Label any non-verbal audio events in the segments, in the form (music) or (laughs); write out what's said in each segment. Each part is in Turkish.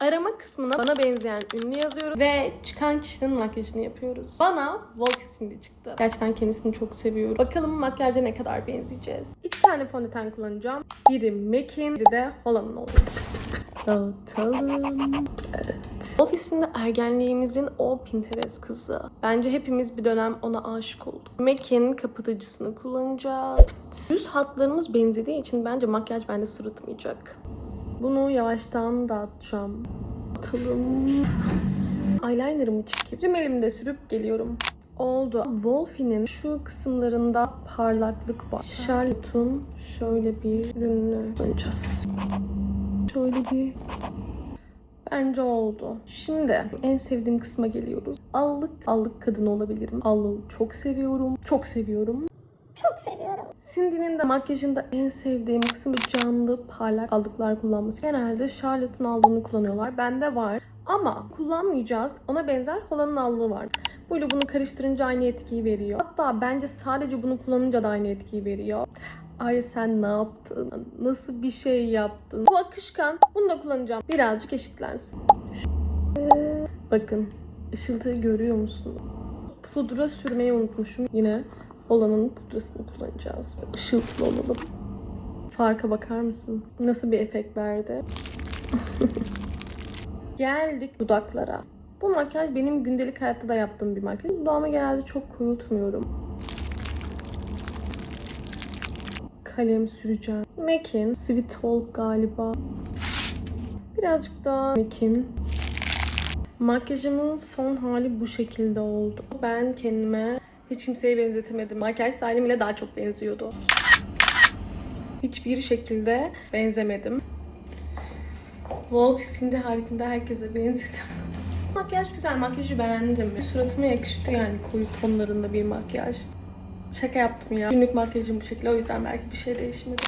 Arama kısmına bana benzeyen ünlü yazıyoruz ve çıkan kişinin makyajını yapıyoruz. Bana Wolf Cindy çıktı. Gerçekten kendisini çok seviyorum. Bakalım makyajda ne kadar benzeyeceğiz. İki tane fondöten kullanacağım. Biri MAC'in, biri de Holland'ın olacak. Dağıtalım. Evet. Ofisinde ergenliğimizin o Pinterest kızı. Bence hepimiz bir dönem ona aşık olduk. MAC'in kapatıcısını kullanacağız. Yüz hatlarımız benzediği için bence makyaj bende sırıtmayacak. Bunu yavaştan dağıtacağım. Atalım. Eyelinerımı çekip rimelimi de sürüp geliyorum. Oldu. Wolfie'nin şu kısımlarında parlaklık var. Charlotte'un şöyle bir ürününü kullanacağız. Şöyle bir Bence oldu. Şimdi en sevdiğim kısma geliyoruz. Allık, allık kadın olabilirim. Allığı çok seviyorum. Çok seviyorum. Çok seviyorum. Cindy'nin de makyajında en sevdiğim kısım canlı, parlak allıklar kullanması. Genelde Charlotte'ın aldığını kullanıyorlar. Bende var. Ama kullanmayacağız. Ona benzer Holland'ın allığı var. Böyle bunu karıştırınca aynı etkiyi veriyor. Hatta bence sadece bunu kullanınca da aynı etkiyi veriyor. Arya sen ne yaptın? Nasıl bir şey yaptın? Bu akışkan. Bunu da kullanacağım. Birazcık eşitlensin. Bakın. ışıltıyı görüyor musun? Pudra sürmeyi unutmuşum. Yine olanın pudrasını kullanacağız. Işıltılı olalım. Farka bakar mısın? Nasıl bir efekt verdi? (laughs) Geldik dudaklara. Bu makyaj benim gündelik hayatta da yaptığım bir makyaj. Dudağımı genelde çok koyultmuyorum. Kalem süreceğim. MAC'in Sweet Talk galiba. Birazcık daha MAC'in. Makyajımın son hali bu şekilde oldu. Ben kendime hiç kimseye benzetemedim. Makyaj stylim ile daha çok benziyordu. Hiçbir şekilde benzemedim. Wolf Cindy haricinde herkese benzedim. (laughs) Makyaj güzel, makyajı beğendim. Suratıma yakıştı yani koyu tonlarında bir makyaj. Şaka yaptım ya. Günlük makyajım bu şekilde o yüzden belki bir şey değişmedi.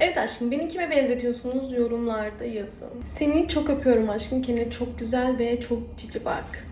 Evet aşkım beni kime benzetiyorsunuz yorumlarda yazın. Seni çok öpüyorum aşkım. Kendine çok güzel ve çok cici bak.